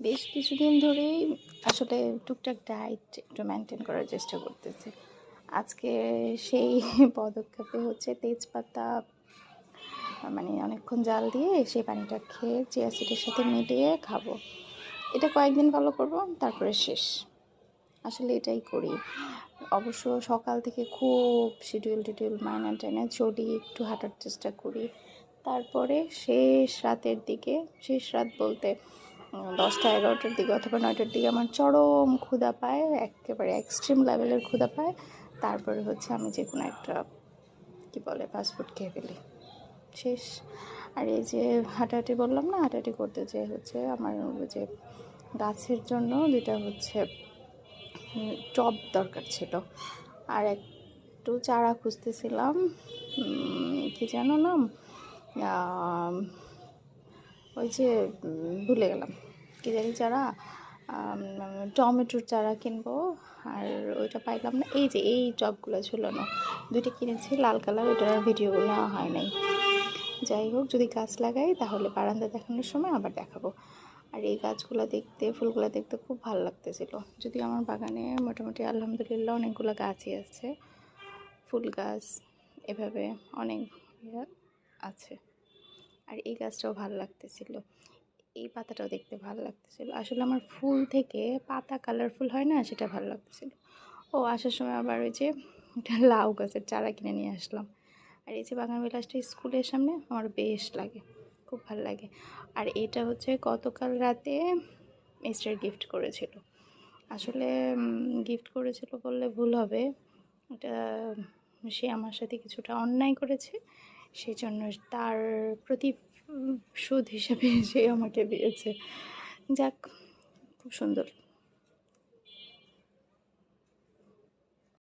বেশ কিছুদিন ধরেই আসলে টুকটাক ডায়েট একটু মেনটেন করার চেষ্টা করতেছি। আজকে সেই পদক্ষেপে হচ্ছে তেজপাতা মানে অনেকক্ষণ জাল দিয়ে সেই পানিটা খেয়ে চিয়া সিডের সাথে মিলিয়ে খাব। এটা কয়েকদিন ফলো করব, তারপরে শেষ। আসলে এটাই করি। অবশ্য সকাল থেকে খুব শিডিউল টিডিউল মাইনা টাইনা চলি, একটু হাঁটার চেষ্টা করি। তারপরে শেষ রাতের দিকে, শেষ রাত বলতে দশটা, এগারোটার দিকে অথবা নয়টার দিকে আমার চরম ক্ষুধা পায়, একেবারে এক্সট্রিম লেভেলের ক্ষুধা পায়। তারপরে হচ্ছে আমি যে কোনো একটা, কী বলে ফাস্টফুড খেয়ে ফেলি। শেষ। আর এই যে হাঁটাহাঁটি বললাম না, হাঁটাহাঁটি করতে যে হচ্ছে আমার যে গাছের জন্য যেটা হচ্ছে টব দরকার ছিল। আর একটু চারা খুঁজতেছিলাম কি জানো নাম ওই যে ভুলে গেলাম। কি জানি চারা টমেটোর চারা কিনবো, আর ওইটা পাইলাম না। এই যে, এই টবগুলো ঝুলানো। দুইটা কিনেছি, লাল কালার ওটার ভিডিওগুলো হয় নাই। যাই হোক, যদি গাছ লাগাই, তাহলে বারান্দা দেখানোর সময় আবার দেখাবো। আর এই গাছগুলো দেখতে, ফুলগুলো দেখতে খুব ভালো লাগতেছিল। যদি আমার বাগানে মোটামুটি আলহামদুলিল্লাহ অনেকগুলো গাছই আছে। ফুল গাছ, এভাবে অনেক ইয়ে আছে। আর এই গাছটাও ভালো লাগতেছিল। এই পাতাটাও দেখতে ভালো লাগতেছিল। আসলে আমার ফুল থেকে পাতা কালারফুল হয় না, সেটা ভালো লাগতেছিল। ও, আসার সময় আবার ওই যে একটা লাউ গাছের চারা কিনে নিয়ে আসলাম। আর এই যে বাগান বিলাসটা স্কুলের সামনে, আমার বেশ লাগে, খুব ভালো লাগে। আর এটা হচ্ছে গতকাল রাতে মিস্টার গিফট করেছিল। আসলে গিফট করেছিল বললে ভুল হবে। এটা, সে আমার সাথে কিছুটা অন্যায় করেছে। সেই জন্য তার প্রতি সুদ হিসাবে সে আমাকে দিয়েছে। যাক খুব সুন্দর।